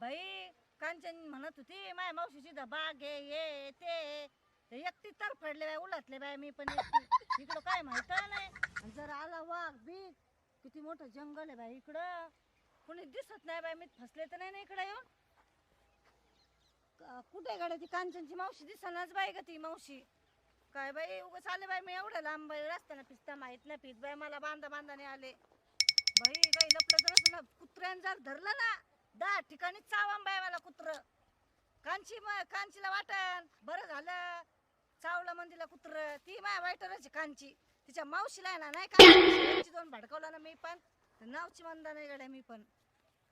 बाई कांचन म्हणत होती माझ्या मावशीची द बाग आहे ये ते ते एकटी तर पडले बाय उलटले बाय मी पण एकटी. इकडं काय माहीत नाही. आणि जर आला वाघ बीक किती मोठं जंगल आहे बाई इकडं. कोणी दिसत नाही बाई मी फसले तर नाही ना इकडं येऊन. क- कुठे गाड्या ती कांचनची मावशी दिसनाच बाई का ती मावशी. काय बाई उगाच आले बाई मी एवढं लांब बाई रस्त्यानं पिसता माहीत नाही पित बाई मला बांधा बांधाने आले. बाई काही लपलं तर असं ना कुत्र्यानं जर धरलं ना दहा ठिकाणी चावाम बाय मला कुत्र. कांची म- कांचीला वाटण बरं झालं. चावला मंदीला कुत्र. ती माया वाईटरच कांची. तिच्या मावशीला आहे ना नाही का? दोन भडकवला ना मी पण. नावची मंदा नाही गड्या मी पण.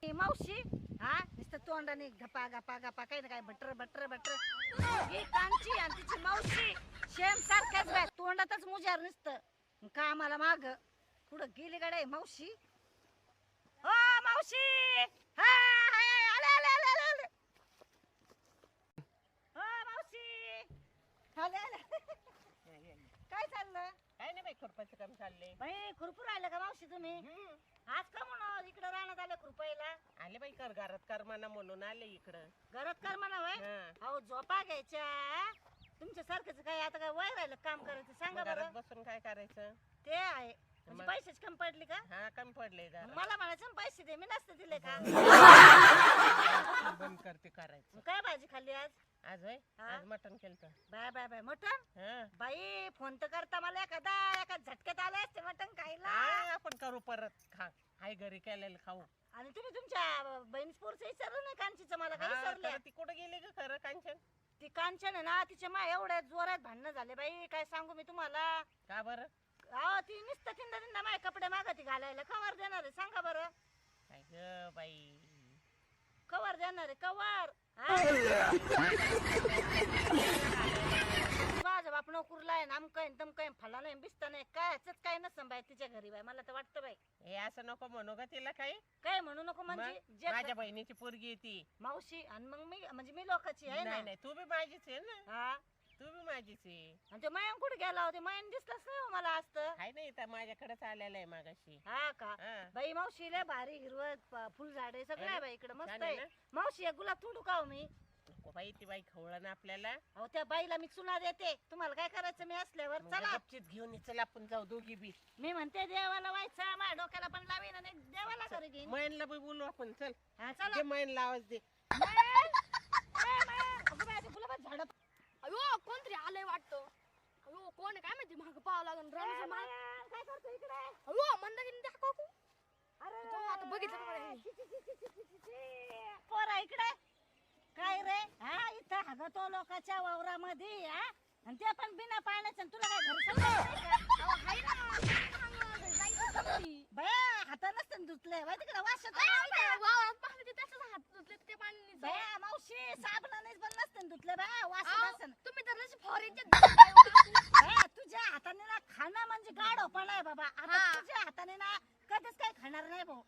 मावशी हा? नुसतं तोंडाने गपा गपा गपा काही ना काय बटर बटर बटर ही कांची आणि तिची मावशी शेम सारख्याच बाय. तोंडातच मुजार नुसतं. कामाला माग? पुढं गेली गड्या मावशी? हो मावशी! हा, हाय, आले आले आले आले आले ओ मावशी आले आले काय चाललं काय नाही बाई खुरपाचं काम चाललंय. बाई खुरपूर आलं का मावशी तुम्ही? आज का म्हणून इकडं राहण्यात आलं खुरपायला? आले बाई कर घरात करमाना म्हणून आले इकडं. घरात कर म्हणा वय हं. अहो झोपा घ्यायच्या. तुमच्या सारखंच काय आता काय वय राहिलं काम करायचं? सांगा मग घरात बरं. बसून काय करायचं? ते आहे. म्हणजे मग- पैशाची कमी पडली का? हा कमी पडले मला म्हणायचं ना पैसे दे मी नसते दिले का? बंद करते करायचं. मग काय भाजी खाल्ली आज? आज होय? हा? आज मटण केलं बाय बाय बाय. मटण? बाई फोन तर करता मला एखादा एका झटक्यात आले असते मटण खायला. आपण करू परत. खा. हाय घरी केलेलं खाऊ. आणि तुम्ही तुमच्या बहीण पोरचं विचारलं नाही कांचीचं? मला काय हा, विचारलं खरं ती कुठं गेली का खरं कांचन? ती कांचन आहे ना तिच्या मा एवढ्या जोरात भांडणं झाले. बाई काय सांगू मी तुम्हाला? का बरं? अहो ती नुसतं तिंदा तिंदा माझे कपडे मागती घालायला कवर देणार आहे. सांगा बरं. काय ग बाई? कवर देणार आहे कवर. माझा बाप नोकरला आहे तम काय फला नाही बिस्ता नाही. काय ह्याच्यात काय नसतं बाई तिच्या घरी बाई मला तर वाटतं बाई. हे असं नको म्हणू का तिला काही. काय म्हणू नको म्हणजे? मग जे माझ्या बहिणीची पोरगी आहे ती. मावशी आणि मग मी म्हणजे मी लोकांची आहे ना. नाही नाही तू बी माझीच आहे ना. हा? तू बी माझीच आहे. आणि ते मायन कुठे गेला होते मायन दिसलाच नाही हो मला आज तर. नाही तर माझ्याकडेच आलेला आहे मागाशी. हा का? हा. बाई मावशी लय भारी हिरवं फुल झाडे सगळं आहे बाई इकडे मस्त छान आहे आहे. मावशी एक गुलाब तोडू का हो मी? नको बाई ती बाई खवळा ना आपल्याला. अहो त्या बाईला मी चुना देते. तुम्हाला काय करायचं मी असल्यावर? मग चला. गपचीत घेऊन ये, चल आपण जाऊ दोघी बी. मी म्हणते देवाला व्हायचा माझ्या डोक्याला पण लावीन आणि देवाला घरी घेईन. मैनला बी बोलू आपण चल. हा चला. मैनला आवाज दे. मयन! ए, मयन! अगं बाई, ते गुलाबाचं झाड अयो कोणतरी आलंय वाटतं. अयो कोण आहे? काय माहिती माग पाहावं लागेल. रणचं काय करतो इकडे? अयो मंदाकिनी द्या काकू अरे तो आता बघितलं का. पोरा इकडे. काय रे? हा इथं हागतो लोकांच्या वावरामध्ये हा? आणि ते पण बिना पाण्याचं आणि तुला काय घर का? अहो, हाय ना, मागं. बया हाता नसतं धुतले बाय तिकडे वाशत वावरात पाहिलं ते हात धुतले ते पाणी बया मावशी साबणानेच पण नसतं धुतले बया वाशत असन तुम्ही तर फॉरेनच्या बया तुझ्या हाताने ना खाणं म्हणजे गाढवपणा आहे बाबा आता हा. तुझ्या हाताने ना कधीच काही खाणार नाही भाऊ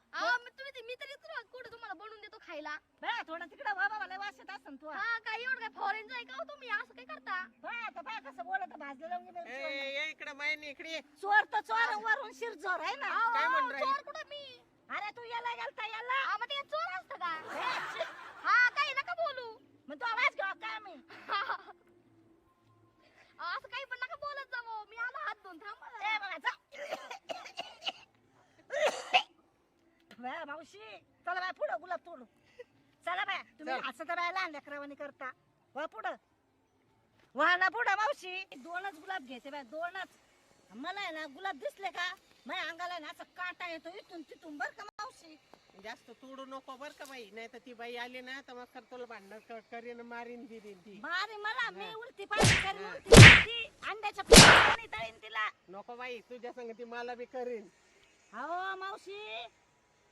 तुम्ही ते- मी तरी तुला कुठे तुम्हाला बनवून देतो खायला बया थोडं तिकडे बाबा मला वाशत असन तू हा काय एवढं काय फॉरेनचं आहे का हो तुम्ही असं काय करता बया आता बया कसं बोलत भाजलेलं ए, वगैरे ये इकडे मैन इकडे ये. चोर तर चोर वरून शिर चोर आहे ना? काय म्हणून राहिली? चोर कुठं मी? अरे तू याला गेलता याला. हा, मग ते चोर असतं का? हे, काही नका बोलू. मग तू आवाज घ्या काय मी? असं काही पण नका बोलत जावं. मी आला हात धुवून थांबा ए जरा. बाबा, जा. बया, मावशी चला बाय पुढं गुलाब तोडू. चला बाय तुम्ही चल. असं तर बाय लहान लेकरावानी करता. वा पुढं. वा ना पुढं मावशी. दोनच गुलाब घ्यायचे बाय दोनच. मला आहे ना गुलाब दिसले का? माझ्या अंगाला ना असं काटा येतो इथून तिथून बर का मावशी जास्त तोडू नको बर का बाई नाही तर ती बाई आली ना तर मग तुला भांडण करीन मारीन दिदीन ती मारे मला मी हा. उलटी पाहिजे करीन हा. उलटी पाहिजे. अंड्याच्या तळीन तिला नको बाई तुझ्या संग ती मला बी करीन अहो मावशी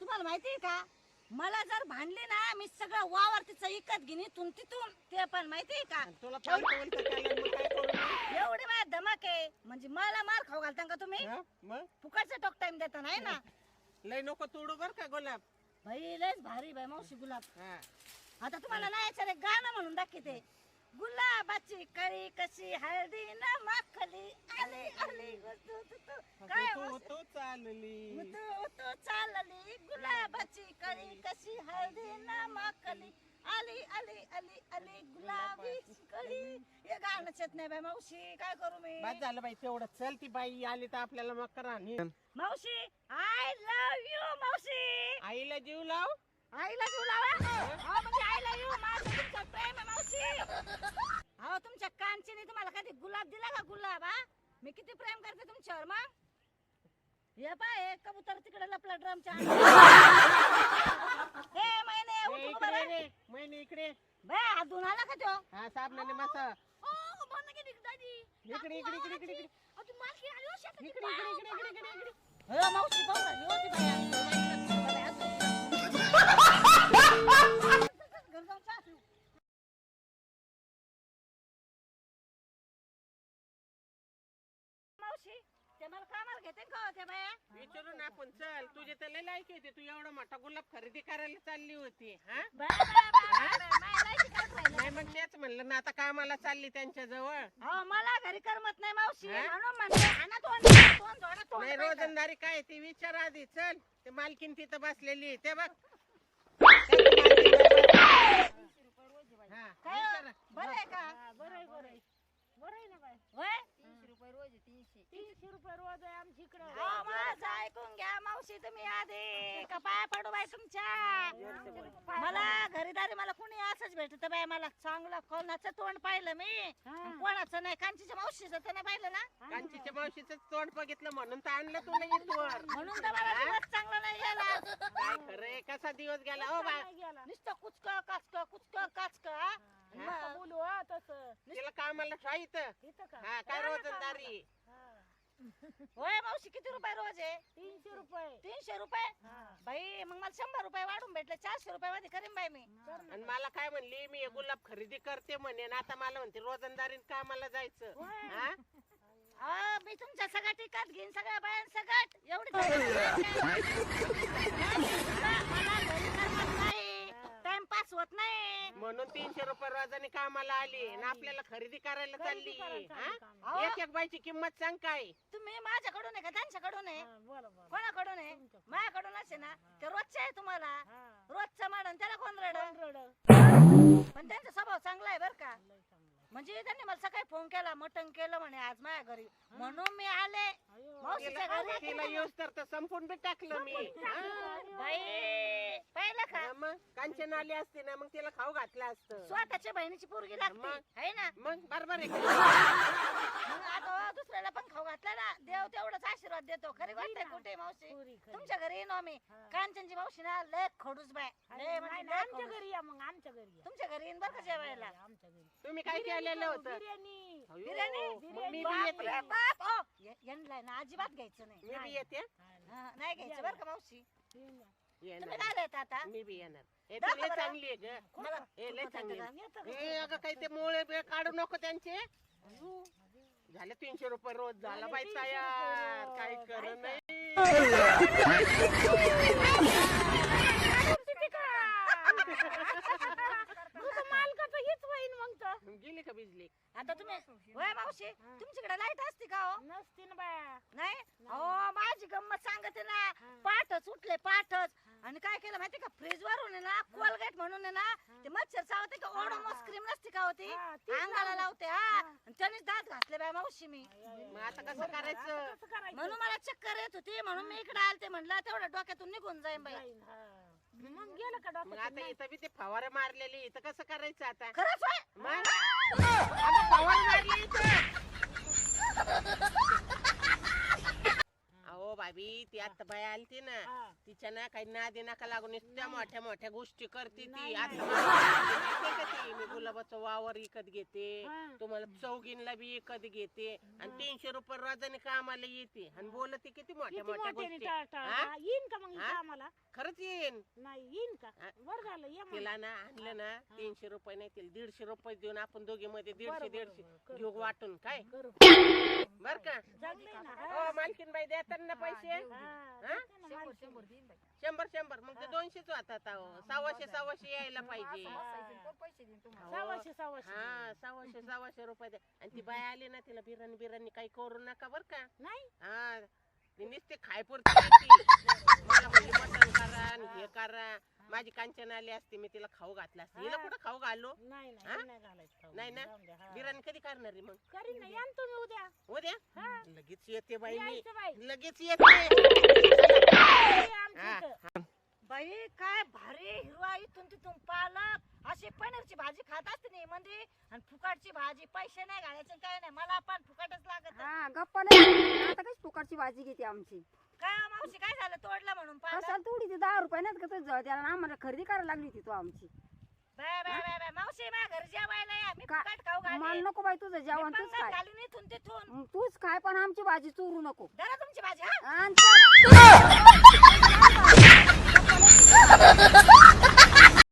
तुम्हाला माहिती आहे का मला जर भांडली ना मी सगळं वावर तिचं इकत घेईन इथून तिथून ते पण माहिती आहे का आणि तुला मग काय मी? एवढे माझ्या धमाक आहे. म्हणजे मला मार खाऊ घालता का तुम्ही? हा? मग? फुकटचं टोक टाइम देता नाही ना? लय नको तोडू बर का गुलाब. भाई लयच भारी बाई मावशी गुलाब. हा. आता तुम्हाला नाही एक गाणं म्हणून दाखवते. गुलाबाची कळी कशी हळदी ना माखली? आली आली गुतू. काय तू चालली. उतू चालली. गुलाबाची कळी कशी हळदी ना माखली? आली आली आली कडी येत नाही बाई. मावशी काय करू मी? बस झालं बाई तेवढं. चल ती बाई आली तर आपल्याला मग करा मावशी आय लव्ह यू मावशी. आईला जीव लाव. आईला जीव लावा. हो म्हणजे यू माझं तुमचं प्रेम आहे मावशी. हो तुमच्या कांचीने तुम्हाला कधी गुलाब दिला का गुलाब हा? मी किती प्रेम करते तुमच्यावर मग? हे पाय कबूतर तिकडे लपला ड्रमच्या हे महिने उठ बरं. महिने इकडे बे धुवून आला का तो? हा साबणाने मसा केली दादी. इकडे इकडे इकडे इकडे इकडे. अहो, ती मालकीण आली हो शेतात. इकडे इकडे इकडे इकडे इकडे इकडे. हो मावशी पाहू ना, ही होती बाई मला कामाला घेते का हो त्या बाया? विचारू ना आपण चल. तुझे तर लय लायकी होते. तू एवढा मोठा गुलाब खरेदी करायला चालली होती हा? बाया, बाया, बाया, बाया, बाया, लायकी करत राहिलं. नाही मग तेच म्हणलं ना आता कामाला चालली त्यांच्या जवळ हो मला घरी करमत नाही मावशी. हा? म्हणून म्हणते आणा तोंड तोंड जोडा तोंड नाही. रोजंदारी काय ती विचार आधी चल. ते मालकीन तिथं बसलेली आहे, ते बघ. हा, काय हो? विचारा. बरं आहे का? बरं आहे बरं आहे. बरं आहे ना बाय होय? तीनशे रुपये रोज आहे तीनशे. तीनशे रुपये इकडं. अहो, माझं ऐकून घ्या मावशी तुम्ही आधी. का पाय पडू बाय तुमच्या? मला घरीदारी मला कुणी असंच भेटत बाय मला चांगलं कोणाचं तोंड पाहिलं मी. हा. कोणाचं नाही कांचीच्या मावशीचं तर नाही पाहिलं ना? कांचीच्या मावशीच तोंड बघितलं म्हणून तर आणलं तुला इथवर म्हणून तर मला दिवस चांगला नाही गेला. काय खरंय कसा दिवस गेला? हो बा. नाही नुसतं कुचक काचक कुचक काचक नका बोलू हा तसं. तिला कामाला शाईत इथं. का? हा काय रोजंदारी. हा. होय मावशी किती रुपये रोज आहे? तीनशे रुपये. तीनशे रुपये? हा. बाई मग मला शंभर रुपये वाढून भेटले. चारशे रुपये मध्ये करीन बाई मी. आणि मला काय म्हणली मी हे गुलाब खरेदी करते म्हणे आणि आता मला म्हणते रोजंदारीन कामाला जायचं. हा? अहो, मी तुमच्या सगळ्या टिकात घेईन सगळ्या बायां सगळ्यात एवढी टाइमपास होत नाही. म्हणून तीनशे रुपये रोजाने कामाला आली आणि आपल्याला खरेदी करायला चालली. करायला चालली हा? कामाला. एक एक बाईची किंमत सांग काय. तुम्ही माझ्याकडून आहे का त्यांच्याकडून आहे? हा, बोला बोला. कोणाकडून आहे. माझ्याकडून असे ना ते रोजचे आहे तुम्हाला. हा. रोजचं मॅडम त्याला कोण रड? कोण? पण त्यांचा स्वभाव चांगला आहे बरं का. लय चांगलं. म्हणजे त्यांनी मला सकाळी फोन केला मटण केलं म्हणे आज माझ्या घरी. म्हणून मी आले. अयो. मावशीच्या तिला घरी. तिला येऊस तर तर संपून बी टाकलं मी. हा? बाई पाहिलं का कांचन आली असते ना मग तिला खाऊ घातलं असतं. स्वतःच्या बहिणीची पोरगी लागते मग? आहे ना? मग बरोबर आहे. का? मग आता दुसऱ्याला पण खाऊ घातला ना. देव तेवढाच आशीर्वाद देतो. खरी आहे कुठे मावशी? पुरी खरी. तुमच्या घरी येईन आम्ही. हा. कांचनची मावशी ना लय खडूस बाय. अरे, लय म्हणजे नाही, लय नाही, आमच्या खडूस. घरी या मग आमच्या घरी या. तुमच्या घरी येईन बरं का जेवायला? आमच्या घरी. तुम्ही काय केलेलं होतं? बिर्याणी. अयो, बिर्याणी? मग मी बी बाप येते. रे बाप. ओ, या- यांना ना अजिबात घ्यायचं नाही. मी बी येते. हा, नाही घ्यायचं बरं का मावशी? तुम्ही येणार काय येत आता? मी बी येणार. हे दाखव तर लय बरं. चांगली आहे ग. मला हे लय कुठं चांगली येतं आहे. का? येतं का? हे अगं काही ते मोळे बे काढू नको त्यांचे. अयो, झाले तीनशे रुपये रोज झाला बाई 300 तयार. रोज. कर. नाही. मालकाचं हेच होईन मग तर. गेली का बिजली? आता तुम्ही होय मावशी तुमच्याकडे लाइट असते का हो? नसती ना बाया नाही? अहो माझी गंमत सांगते ना. पाठच उठले पाठच. आणि काय केलं माहिती का? फ्रीज वरून आहे ना कोलगेट म्हणून आहे ना ते मच्छर चावते का? ओडोमॉस क्रीम नसते का होती हा, अंगाला लावते हा. आणि त्यानेच दात घासले बाय मावशी मी. मग आता कसं करायचं कसं करायचं? म्हणून मला चक्कर येत होती म्हणून मी इकडे आलते म्हणलं तेवढं डोक्यातून निघून जाईन बाई. हा. मग गेलं का मग डॉक्टर आता इथं बी ते फवारे मारलेली इथं कसं करायचं आता? खरंच होय? मग? आता फवारे मारले इथं अहो भाभी ती आता बाई आलती ना. तिच्या ना काही नादी नका लागून इतक्या मोठ्या मोठ्या गोष्टी करते ती आता का ती मी गुलाबाचं वावर विकत घेते. तुम्हाला चौघींला बी विकत घेते आणि तीनशे रुपये रोजाने कामाला येते आणि बोलते किती मोठ्या किती मोठ्या मोठ्याने गोष्टी. हा? येईन का मग इथं हा? आम्हाला खरंच येईन नाही येईन का. बरं झालं ये मग तिला ना आणलं ना तीनशे रुपये नाही तिला दीडशे रुपये देऊन आपण दोघी मध्ये दीडशे दीडशे घेऊ. वाटून काय. बर का चांगलं आहे ना हा. हो मालकीन बाई देतात ना पैसे हा, हा? देते ना मालकीण. शंभर शंभर मग ते दोनशेच होतात अहो. सव्वाशे सव्वाशे यायला पाहिजे. सव्वाशे सव्वाशे हा सव्वाशे सव्वाशे रुपये द्या आणि ती बाई आली ना तिला बिर्याणी बिर्याणी काही करू नका बर का. नाही. हा ती नुसते खायपुरती येते. मला म्हणजे मटण करा आणि हे करा. माझी कांचन आली असती मी तिला खाऊ घातला असतं हिला. कुठं खाऊ घालो नाही हा? नाही नाही घालायचं खाऊ. नाही ना? जाऊन द्या, हा. बिर्याणी कधी करणार आहे मग करीन ना या ना तुम्ही उद्या उद्या हा. लगेच येते बाई मी यायचं बाई लगेच येते ये आमच्या हा. इथं. बाई काय भारी हिरवा इथून तिथून पालक अशी पनीरची भाजी खात असते नाही म्हणजे आणि फुकाटची भाजी पैसे नाही घालायचे काय नाही मला पण फुकाटच लागत हा गप्पा नाही आता फुकटची भाजी घेते आमची काय झालं तोडलं म्हणून पालक कशाला थोडी ती दहा रुपये नाही कसं जळत याला आम्हाला खरेदी करायला लागली होती तो आमची. बाय बाय बाय बाय मावशी माझ्या घरी जेवायला या. मी का- फुकाट खाऊ मला घाले नको बाई तुझं जेवण तूच पंगत काय घालून इथून तिथून. मग तूच काय पण आमची भाजी चोरू नको. धरा तुमची भाजी हा. आणि चल.